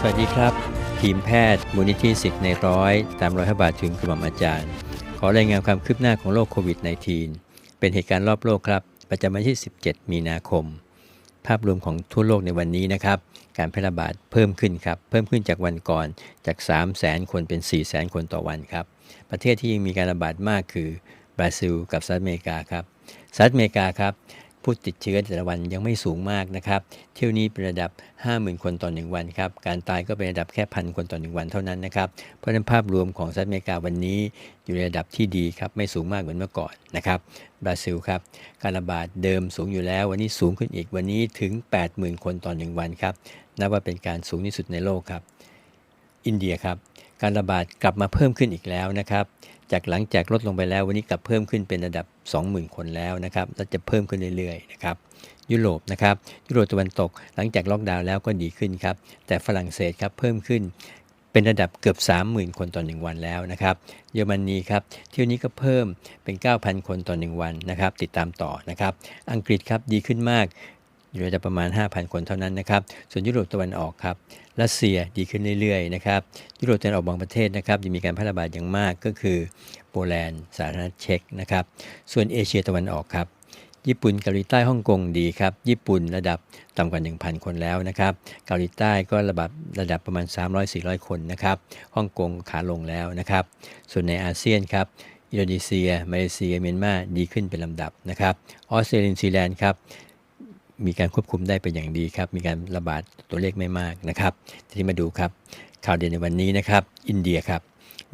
สวัสดีครับ ทีมแพทย์มูลนิธิสิทธิ์ในร้อยตามรอยพระบาทถึงกระหม่อมอาจารย์ ขอรายงานความคืบหน้าของโรคโควิด -19 เป็นเหตุการณ์รอบโลกครับ ประจำวันที่ 17 มีนาคม ภาพรวมของทั่วโลกในวันนี้นะครับ การแพร่ระบาดเพิ่มขึ้นครับ เพิ่มขึ้นจากวันก่อนจาก 3 0 0 0 0 0 คนเป็น 4 0 0 0 0 0 คนต่อวันครับ ประเทศที่ยังมีการระบาดมากคือบราซิล กับสหรัฐอเมริกาครับสหรัฐอเมริกาครับ ผู้ติดเชื้อแต่ละวันยังไม่สูงมากนะครับ เที่ยวนี้เป็นระดับ 50,000 คนต่อ 1 วันครับ การตายก็เป็นระดับแค่พันคนต่อ 1 วันเท่านั้นนะครับ เพราะนั้นภาพรวมของสหรัฐอเมริกาวันนี้อยู่ในระดับที่ดีครับ ไม่สูงมากเหมือนเมื่อก่อนนะครับ บราซิลครับ การระบาดเดิมสูงอยู่แล้ว วันนี้สูงขึ้นอีก วันนี้ถึง 80,000 คนต่อ 1 วันครับ นับว่าเป็นการสูงที่สุดในโลกครับ อินเดียครับ การระบาดกลับมาเพิ่มขึ้นอีกแล้วนะครับ จากหลังจากลดลงไปแล้ววันนี้กลับเพิ่มขึ้นเป็นระดับ 20,000 คนแล้วนะครับและจะเพิ่มขึ้นเรื่อยๆนะครับยุโรปนะครับยุโรปตะวันตกหลังจากล็อกดาวน์แล้วก็ดีขึ้นครับแต่ฝรั่งเศสครับเพิ่มขึ้นเป็นระดับเกือบ 30,000 คนต่อ 1 วันแล้วนะครับ เยอรมนีครับเที่ยวนี้ก็เพิ่มเป็น 9,000 คนต่อ 1 วันนะครับ ติดตามต่อนะครับ อังกฤษครับดีขึ้นมาก อยู่ระดับประมาณ 5,000 คนเท่านั้นนะครับ ส่วนยุโรปตะวันออกครับรัสเซียดีขึ้นเรื่อยๆนะครับยุโรปตะวันออกบางประเทศนะครับยังมีการแพร่ระบาดอย่างมากก็คือโปแลนด์สาธารณรัฐเช็กนะครับส่วนเอเชียตะวันออกครับญี่ปุ่นเกาหลีใต้ฮ่องกงดีครับ ญี่ปุ่นระดับต่ำกว่า 1,000 คนแล้วนะครับ เกาหลีใต้ก็ระดับระดับประมาณ 300-400 คนนะครับ ฮ่องกงขาลงแล้วนะครับ ส่วนในอาเซียนครับ อินโดนีเซีย มาเลเซีย เมียนมาดีขึ้นเป็นลำดับนะครับ ออสเตรเลียนิวซีแลนด์ครับ มีการควบคุมได้เป็นอย่างดีครับ มีการระบาดตัวเลขไม่มากนะครับ ทีนี้มาดูครับ ข่าวเด่นในวันนี้นะครับ อินเดียครับ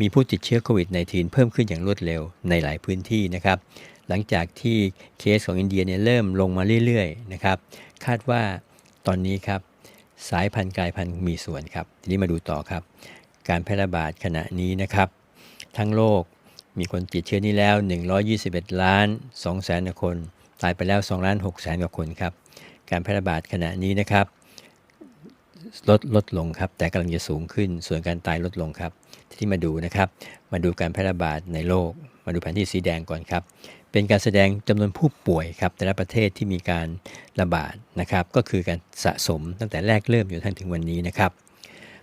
มีผู้ติดเชื้อโควิด -19 เพิ่มขึ้นอย่างรวดเร็วในหลายพื้นที่นะครับ หลังจากที่เคสของอินเดียเนี่ยเริ่มลงมาเรื่อยๆนะครับ คาดว่าตอนนี้ครับสายพันธุ์กลายพันธุ์มีส่วนครับ ทีนี้มาดูต่อครับ การแพร่ระบาดขณะนี้นะครับ ทั้งโลกมีคนติดเชื้อนี้แล้ว 121 ล้าน2แสนคน ตายไปแล้ว2ล้าน6แสนกว่าคนครับ การแพร่ระบาดขณะนี้นะครับลดลดลงครับ แต่กำลังจะสูงขึ้น ส่วนการตายลดลงครับ ที่มาดูนะครับ มาดูการแพร่ระบาดในโลก มาดูแผนที่สีแดงก่อนครับ เป็นการแสดงจำนวนผู้ป่วยครับ แต่ละประเทศที่มีการระบาดนะครับ ก็คือการสะสมตั้งแต่แรกเริ่มอยู่ทั้งถึงวันนี้นะครับ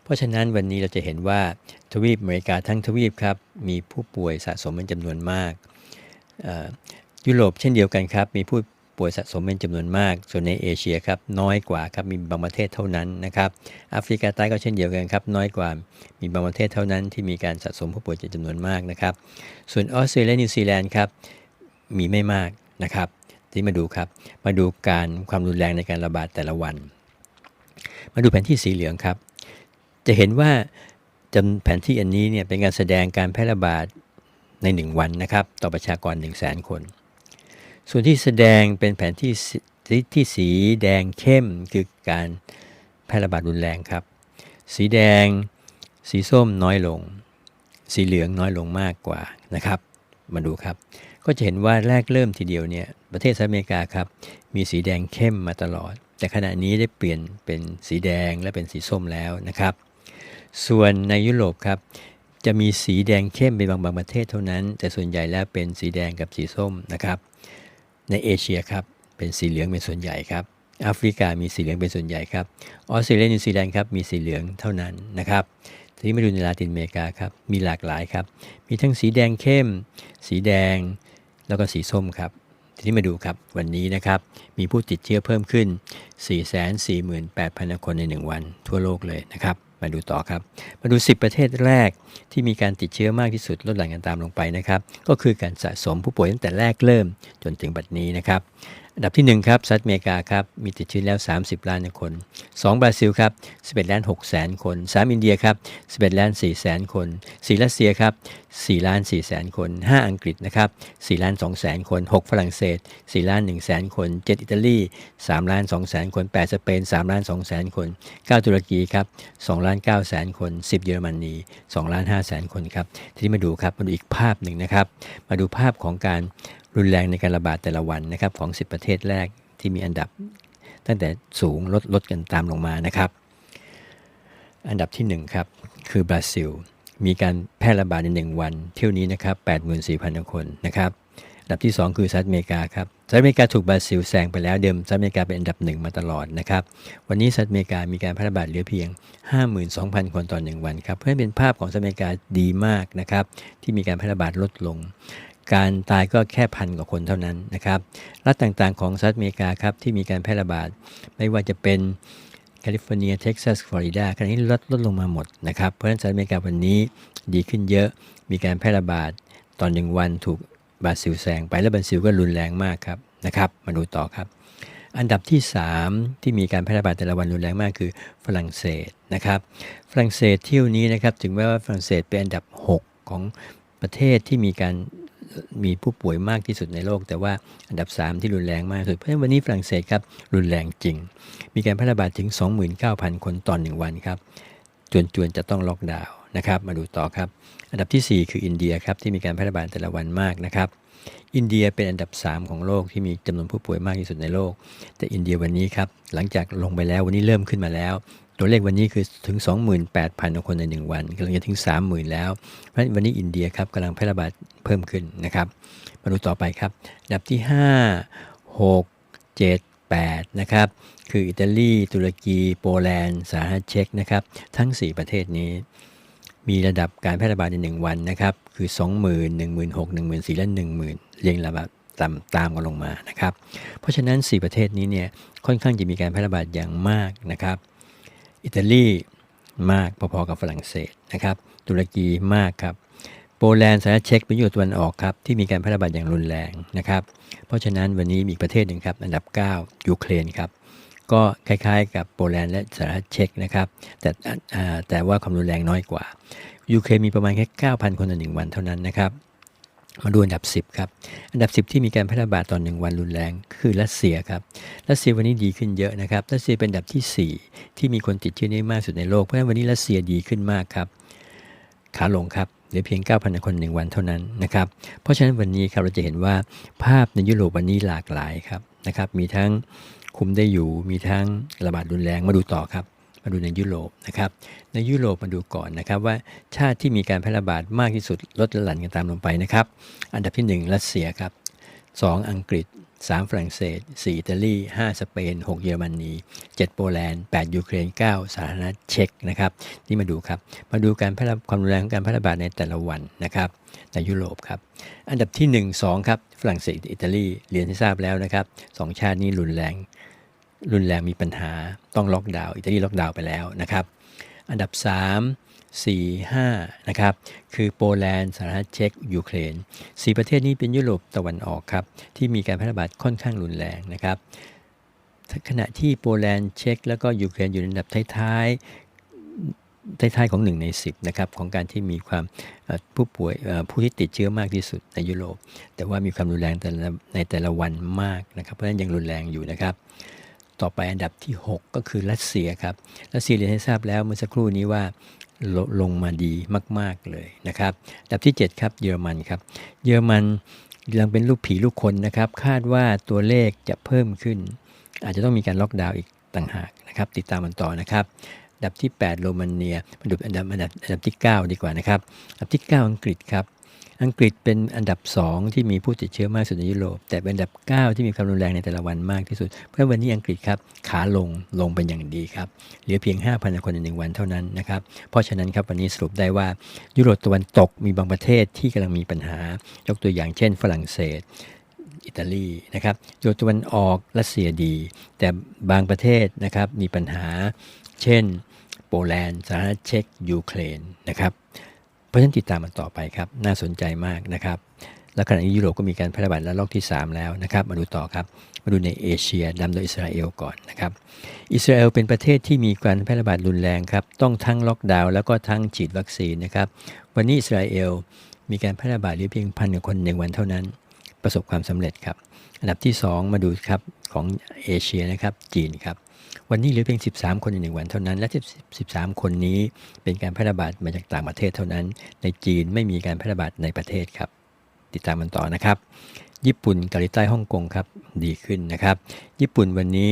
เพราะฉะนั้นวันนี้เราจะเห็นว่าทวีปอเมริกาทั้งทวีปครับ มีผู้ป่วยสะสมเป็นจำนวนมาก ยุโรปเช่นเดียวกันครับ มีผู้ ป่วยสะสมเป็นจำนวนมาก ส่วนในเอเชียครับน้อยกว่าครับมีบางประเทศเท่านั้นนะครับแอฟริกาใต้ก็เช่นเดียวกันครับน้อยกว่ามีบางประเทศเท่านั้นที่มีการสะสมผู้ป่วยจำนวนมากนะครับส่วนออสเตรเลียนิวซีแลนด์ครับมีไม่มากนะครับที่มาดูครับมาดูการความรุนแรงในการระบาดแต่ละวัน มาดูแผนที่สีเหลืองครับ จะเห็นว่าจำแผนที่อันนี้เนี่ยเป็นการแสดงการแพร่ระบาดใน 1 วันนะครับต่อประชากร 1 0 0 0 0แสนคน ส่วนที่แสดงเป็นแผนที่ที่สีแดงเข้มคือการแพร่ระบาดรุนแรงครับ สีแดง สีส้มน้อยลง สีเหลืองน้อยลงมากกว่านะครับ มาดูครับ ก็จะเห็นว่าแรกเริ่มทีเดียวเนี่ยประเทศสหรัฐอเมริกาครับมีสีแดงเข้มมาตลอด แต่ขณะนี้ได้เปลี่ยนเป็นสีแดงและเป็นสีส้มแล้วนะครับ ส่วนในยุโรปครับจะมีสีแดงเข้มเป็นบางบางประเทศเท่านั้น แต่ส่วนใหญ่แล้วเป็นสีแดงกับสีส้มนะครับ ในเอเชียครับเป็นสีเหลืองเป็นส่วนใหญ่ครับแอฟริกามีสีเหลืองเป็นส่วนใหญ่ครับออสเตรเลียนิวซีแลนด์ครับมีสีเหลืองเท่านั้นนะครับทีนี้มาดูในลาตินอเมริกาครับมีหลากหลายครับมีทั้งสีแดงเข้ม สีแดงแล้วก็สีส้มครับทีนี้มาดูครับวันนี้นะครับมีผู้ติดเชื้อเพิ่มขึ้น 448,000 คนใน 1 วันทั่วโลกเลยนะครับ มาดูต่อครับ มาดู 10 ประเทศแรกที่มีการติดเชื้อมากที่สุดลดหลั่นกันตามลงไปนะครับ ก็คือการสะสมผู้ป่วยตั้งแต่แรกเริ่มจนถึงบัดนี้นะครับอันดับที่ 1 ครับสหรัฐอเมริกาครับ มีติดเชื้อแล้ว 30 ล้านคน 2 บราซิลครับ 11 ล้าน6แสนคน 3 อินเดียครับ 11 ล้าน4แสนคน 4 รัสเซียครับ 4 ล้าน4แสนคน 5 อังกฤษนะครับ 4 ล้าน2แสนคน 6 ฝรั่งเศส 4 ล้าน1แสนคน 7 อิตาลี 3 ล้าน2แสนคน 8 สเปน 3 ล้าน2แสนคน 9 ตุรกีครับ2ล้าน9แสนคน 10 เยอรมนี2ล้าน5แสนคนครับ ทีนี้มาดูครับมาดูอีกภาพหนึ่งนะครับ มาดูภาพของการรุนแรงในการระบาดแต่ละวันนะครับของ 10 ประเทศแรกที่มีอันดับ ตั้งแต่สูงลดลดกันตามลงมานะครับ อันดับที่1ครับคือบราซิล มีการแพร่ระบาดใน 1 วัน เที่ยวนี้นะครับ84,000 คนนะครับ ดับที่ 2 คือสหรัฐอเมริกาครับสหรัฐอเมริกาถูกบราซิลแซงไปแล้วเดิมสหรัฐอเมริกาเป็นอันดับหนึ่งมาตลอดนะครับวันนี้สหรัฐอเมริกามีการแพร่ระบาดเหลือเพียง 52,000 คนต่อหนึ่งวันครับเพื่อให้เป็นภาพของสหรัฐอเมริกาดีมากนะครับที่มีการแพร่ระบาดลดลง การตายก็แค่พันกว่าคนเท่านั้นนะครับรัฐต่างๆของสหรัฐอเมริกาครับที่มีการแพร่ระบาดไม่ว่าจะเป็นแคลิฟอร์เนีย เท็กซัส ฟลอริดาคราวนี้ลดลดลงมาหมดนะครับ เพราะฉะนั้นสหรัฐอเมริกาวันนี้ดีขึ้นเยอะ มีการแพร่ระบาดตอนหนึ่งวันถูก บราซิลแซงไปและบราซิลก็รุนแรงมากครับนะครับ มาดูต่อครับ อันดับที่ 3 ที่มีการแพร่ระบาดแต่ละวันรุนแรงมากคือฝรั่งเศสนะครับ ฝรั่งเศสเที่ยวนี้นะครับถึงแม้ว่าฝรั่งเศสเป็นอันดับ 6 ของประเทศที่มีการมีผู้ป่วยมากที่สุดในโลก แต่ว่าอันดับ 3 ที่รุนแรงมากคือเพราะฉะนั้นวันนี้ฝรั่งเศสครับรุนแรงจริง มีการแพร่ระบาดถึง 29,000 คนต่อหนึ่งวันครับจวนจวนๆจะต้องล็อกดาวน์ นะครับ มาดูต่อครับ อันดับทีสี่ 4 คืออินเดียครับที่มีการแพร่ระบาดแต่ละวันมากนะครับ อินเดียเป็นอันดับ 3 ของโลกที่มีจำนวนผู้ป่วยมากที่สุดในโลก แต่อินเดียวันนี้ครับหลังจากลงไปแล้ววันนี้เริ่มขึ้นมาแล้ว ตัวเลขวันนี้คือถึง 28,000 คนใน 1 วันกำลังจะถึง 30,000 แล้วเพราะฉะนั้นวันนี้อินเดียครับกำลังแพร่ระบาดเพิ่มขึ้นนะครับ มาดูต่อไปครับอันดับที่ 5 6 7 8นะครับ คืออิตาลี ตุรกี โปแลนด์ สหรัฐเช็กนะครับ ทั้ง 4 ประเทศนี้ มีระดับการแพร่ระบาดใน 1 วันนะครับ คือ 20,000 16,000 14,000และ10,000 เรียงระบาดตามตามกันลงมานะครับ เพราะฉะนั้น 4 ประเทศนี้เนี่ยค่อนข้างจะมีการแพร่ระบาดอย่างมากนะครับ อิตาลีมากพอๆกับฝรั่งเศสนะครับ ตุรกีมากครับ โปแลนด์สหรัฐเช็กเป็นยุโรปตะวันออกครับที่มีการแพร่ระบาดอย่างรุนแรงนะครับ เพราะฉะนั้นวันนี้มีประเทศหนึ่งครับอันดับ 9 ยูเครนครับ ก็คล้ายๆ กับโปแลนด์และสหรัฐเช็กนะครับ แต่แต่ว่าความรุนแรงน้อยกว่ายูเครนมีประมาณแค่ 9,000 คนต่อหนึ่งวันเท่านั้นนะครับ มาดูอันดับ 10 ครับ อันดับ 10 ที่มีการแพร่ระบาดต่อหนึ่งวันรุนแรงคือรัสเซียครับ รัสเซียวันนี้ดีขึ้นเยอะนะครับ รัสเซียเป็นอันดับทีสี่4 ที่มีคนติดเชื้อนี้มากสุดในโลก เพราะฉะนั้นวันนี้รัสเซียดีขึ้นมากครับ ขาลงครับเหลือเพียง 9,000 คนหนึ่งวันเท่านั้นนะครับ เพราะฉะนั้นวันนี้ครับเราจะเห็นว่าภาพในยุโรปวันนี้หลากหลายครับนะครับ มีทั้ง คุมได้อยู่มีทั้งระบาดรุนแรงมาดูต่อครับ มาดูในยุโรปนะครับในยุโรปมาดูก่อนนะครับว่าชาติที่มีการแพร่ระบาดมากที่สุดลดหลั่นกันตามลงไปนะครับ อันดับที่ 1 รัสเซียครับ 2 อังกฤษ 3 ฝรั่งเศส 4 อิตาลี 5 สเปน 6 เยอรมนี7 โปแลนด์ 8 ยูเครน 9 สาธารณรัฐเช็กนะครับนี่มาดูครับ มาดูการแพร่ความรุนแรงของการแพร่ระบาดในแต่ละวันนะครับในยุโรปครับ อันดับที่ 1 2 ครับ ฝรั่งเศส อิตาลี เรียนให้ทราบแล้วนะครับสองชาตินี้รุนแรง รุนแรงมีปัญหาต้องล็อกดาวน์อิตาลีล็อกดาวน์ไปแล้วนะครับ อันดับ 3 4 5นะครับคือโปแลนด์สหรัฐเช็กยูเครน4 ประเทศนี้เป็นยุโรปตะวันออกครับที่มีการแพร่ระบาดค่อนข้างรุนแรงนะครับขณะที่โปแลนด์เช็กแล้วก็ยูเครนอยู่ในอันดับท้ายๆท้ายๆของ 1 ใน 10นะครับของการที่มีความผู้ป่วยผู้ที่ติดเชื้อมากที่สุดในยุโรป แต่ว่ามีความรุนแรงแในแต่ละวันมากนะครับเพราะฉะนั้นยังรุนแรงอยู่นะครับ ต่อไปอันดับที่ 6 ก็คือรัสเซียครับ รัสเซียเรียนให้ทราบแล้วเมื่อสักครู่นี้ว่าลลงมาดีมาก ๆ เลยนะครับอันดับที่ 7 ครับเยอรมันครับ เยอรมันยังเป็นลูกผีลูกคนนะครับ คาดว่าตัวเลขจะเพิ่มขึ้น อาจจะต้องมีการล็อกดาวน์อีกต่างหากนะครับ ติดตามมันต่อนะครับอันดับที่ 8 โรมาเนียมาดูอันดับอันดับอันดับที่ 9 ดีกว่านะครับอันดับที่ 9 อังกฤษครับ อังกฤษเป็นอันดับ 2 ที่มีผู้ติดเชื้อมากที่สุดในยุโรป แต่เป็นอันดับ 9 ที่มีความรุนแรงในแต่ละวันมากที่สุด เพราะวันนี้อังกฤษครับขาลงลงเป็นอย่างดีครับเหลือเพียง 5,000 คนในหนึ่งวันเท่านั้นนะครับเพราะฉะนั้นครับวันนี้สรุปได้ว่ายุโรปตะวันตกมีบางประเทศที่กำลังมีปัญหา ยกตัวอย่างเช่น ฝรั่งเศสอิตาลีนะครับยุโรปตะวันออกรัสเซียดี แต่บางประเทศนะครับมีปัญหา เช่น โปแลนด์สหรัฐเช็กยูเครนนะครับ เพราะฉะนั้นติดตามมันต่อไปครับ น่าสนใจมากนะครับ แล้วขณะนี้ยุโรปก็มีการแพร่ระบาดระลอกที่ 3 แล้วนะครับ มาดูต่อครับ มาดูในเอเชียนำโดยอิสราเอลก่อนนะครับ อิสราเอลเป็นประเทศที่มีการแพร่ระบาดรุนแรงครับ ต้องทั้งล็อกดาวน์แล้วก็ทั้งฉีดวัคซีนนะครับ วันนี้อิสราเอลมีการแพร่ระบาดเหลือเพียงพันกว่าคนในวันเท่านั้น ประสบความสำเร็จครับ อันดับที่ 2 มาดูครับของเอเชียนะครับจีนครับ วันนี้เหลือเพียง 13 คนในหนึ่งวันเท่านั้น และ 13 คนนี้เป็นการแพร่ระบาดมาจากต่างประเทศเท่านั้น ในจีนไม่มีการแพร่ระบาดในประเทศครับ ติดตามมันต่อนะครับ ญี่ปุ่นเกาหลีใต้ฮ่องกงครับดีขึ้นนะครับ ญี่ปุ่นวันนี้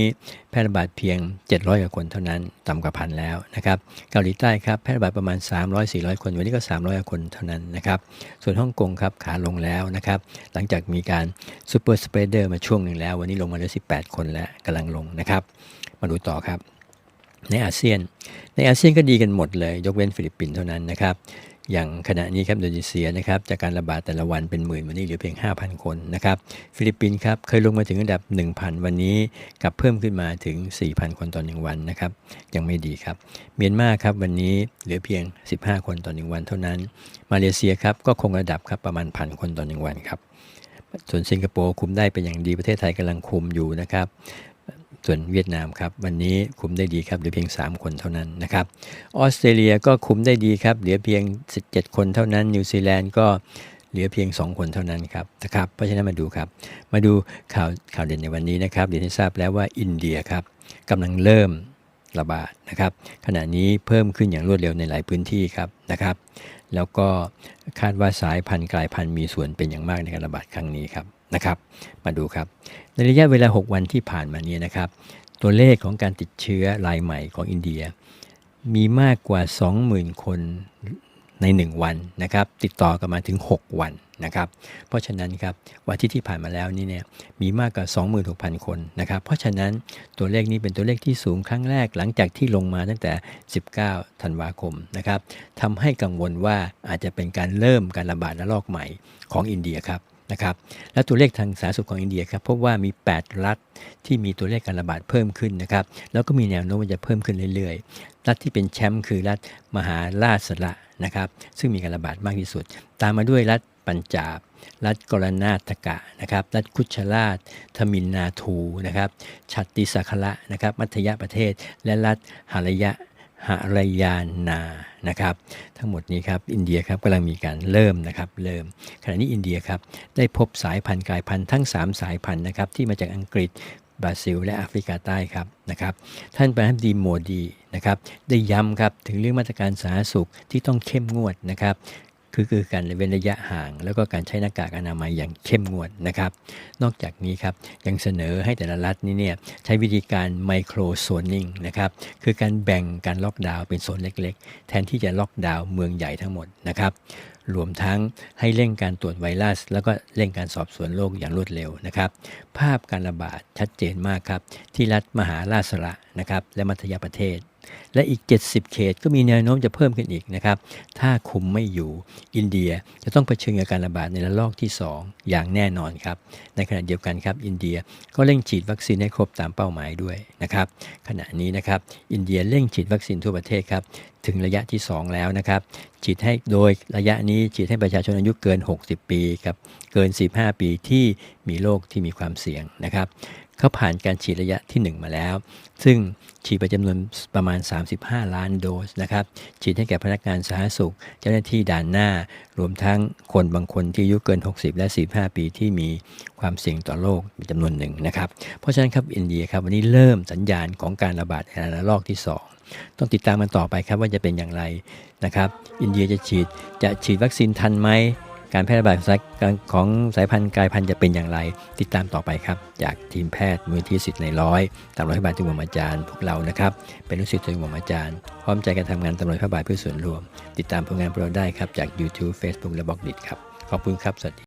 แพร่ระบาดเพียง 700กว่าคนเท่านั้นต่ำกว่าพันแล้วนะครับ เกาหลีใต้ครับแพร่ระบาดประมาณ 300-400 คนวันนี้ก็ 300กว่าคนเท่านั้นนะครับ ส่วนฮ่องกงครับขาลงแล้วนะครับ หลังจากมีการซูเปอร์สเปรเดอร์มาช่วงหนึ่งแล้ว วันนี้ลงมาเหลือ18 คนแล้วกำลังลงนะครับ มาดูต่อครับ ในอาเซียน ในอาเซียนก็ดีกันหมดเลย ยกเว้นฟิลิปปินส์เท่านั้นนะครับอย่างขณะนี้ครับอินโดนีเซียนะครับจากการระบาดแต่ละวันเป็นหมื่นวันนี้เหลือเพียง 5,000 คนนะครับฟิลิปปินส์ครับเคยลงมาถึงระดับ 1,000 วันนี้กลับเพิ่มขึ้นมาถึง 4,000 คนต่อ 1 วันนะครับยังไม่ดีครับ เมียนมาครับวันนี้เหลือเพียง 15 คนต่อ 1 วันเท่านั้น มาเลเซียครับก็คงระดับครับประมาณพันคนต่อ 1 วันครับส่วนสิงคโปร์คุมได้เป็นอย่างดีประเทศไทยกำลังคุมอยู่นะครับ ส่วนเวียดนามครับวันนี้คุมได้ดีครับเหลือเพียง 3 คนเท่านั้นนะครับออสเตรเลียก็คุมได้ดีครับเหลือเพียง 17 คนเท่านั้น นิวซีแลนด์ก็เหลือเพียง 2 คนเท่านั้นครับนะครับเพราะฉะนั้นมาดูครับ มาดูข่าวข่าวเด่นในวันนี้นะครับเดี๋ยวให้ทราบแล้วว่าอินเดียครับกำลังเริ่มระบาดนะครับขณะนี้เพิ่มขึ้นอย่างรวดเร็วในหลายพื้นที่ครับนะครับ แล้วก็คาดว่าสายพันธุ์กลายพันธุ์มีส่วนเป็นอย่างมากในการระบาดครั้งนี้ครับ นะครับ มาดูครับ ในระยะเวลา 6 วันที่ผ่านมานี้นะครับ ตัวเลขของการติดเชื้อรายใหม่ของอินเดีย มีมากกว่า 20,000 คนใน 1 วันนะครับ ติดต่อกันมาถึง 6 วันนะครับ เพราะฉะนั้นครับวันที่ที่ผ่านมาแล้วนี่เนี่ยมีมากกว่า 26,000 คนนะครับ เพราะฉะนั้นตัวเลขนี้เป็นตัวเลขที่สูงครั้งแรกหลังจากที่ลงมาตั้งแต่ 19 ธันวาคมนะครับทำให้กังวลว่าอาจจะเป็นการเริ่มการระบาดระลอกใหม่ของอินเดียครับ นะครับและตัวเลขทางสาธารณสุขของอินเดียครับพบว่ามี 8 รัฐที่มีตัวเลขการระบาดเพิ่มขึ้นนะครับแล้วก็มีแนวโน้มว่าจะเพิ่มขึ้นเรื่อยๆ รัฐที่เป็นแชมป์คือรัฐมหาราชสระนะครับซึ่งมีการระบาดมากที่สุด ตามมาด้วยรัฐปัญจาบ รัฐกรนาตกะนะครับรัฐคุชราชทมินนาทูนะครับชัตติสาคละนะครับมัธยประเทศ และรัฐหารยะ หารยานานะครับ ทั้งหมดนี้ครับอินเดียครับกำลังมีการเริ่มนะครับเริ่มขณะนี้อินเดียครับได้พบสายพันธุ์กลายพันธุ์ทั้ง 3 สายพันธุ์นะครับที่มาจากอังกฤษบราซิล และแอฟริกาใต้ครับนะครับ ท่านประธานดีโมดีนะครับได้ย้ำครับถึงเรื่องมาตรการสาธารณสุขที่ต้องเข้มงวดนะครับ คือคือการเว้นระยะห่าง แล้วก็การใช้หน้ากากอนามัยอย่างเข้มงวดนะครับ นอกจากนี้ครับยังเสนอให้แต่ละรัฐนี้เนี่ยใช้วิธีการไมโครโซนนิ่งนะครับคือการแบ่งการล็อกดาวน์เป็นโซนเล็กๆ แทนที่จะล็อกดาวน์เมืองใหญ่ทั้งหมดนะครับรวมทั้งให้เร่งการตรวจไวรัส แล้วก็เร่งการสอบสวนโรคอย่างรวดเร็วนะครับ ภาพการระบาดชัดเจนมากครับที่รัฐมหาราชสระนะครับและมัธยประเทศ และอีก 70 เขตก็มีแนวโน้มจะเพิ่มขึ้นอีกนะครับ ถ้าคุมไม่อยู่อินเดียจะต้องเผชิญกับการระบาดในระลอกที่ 2 อย่างแน่นอนครับ ในขณะเดียวกันครับ อินเดียก็เร่งฉีดวัคซีนให้ครบตามเป้าหมายด้วยนะครับ ขณะนี้นะครับอินเดียเร่งฉีดวัคซีนทั่วประเทศครับถึงระยะที่ 2 แล้วนะครับฉีดให้โดยระยะนี้ฉีดให้ประชาชนอายุเกิน 60 ปีครับเกิน 15 ปีที่มีโรคที่มีความเสี่ยงนะครับ เขาผ่านการฉีดระยะที่ 1 มาแล้ว ซึ่งฉีดไปจำนวนประมาณ 35 ล้านโดสนะครับ ฉีดให้แก่พนักงานสาธารณสุข เจ้าหน้าที่ด่านหน้า รวมทั้งคนบางคนที่อายุเกิน 60 และ 45 ปีที่มีความเสี่ยงต่อโรคจำนวนหนึ่งนะครับ เพราะฉะนั้นครับอินเดียครับวันนี้เริ่มสัญญาณของการระบาดในระลอกที่ 2ต้องติดตามมันต่อไปครับว่าจะเป็นอย่างไรนะครับ อินเดียจะฉีดจะฉีดวัคซีนทันไหม การแพร่ระบาดของสายพันธุ์กลายพันธุ์จะเป็นอย่างไร ติดตามต่อไปครับ จากทีมแพทย์มูลที่สิทธิ์ในร้อยตำรวจพระบาททุกหม่อมอาจารย์พวกเรานะครับเป็นลูกศิษย์ทุกหม่อมอาจารย์พร้อมใจกันทำงานตำรวจพระบาทเพื่อส่วนรวม ติดตามผลงานพวกเราได้ครับจาก YouTube Facebook และบล็อกดิครับขอบคุณครับสวัสดี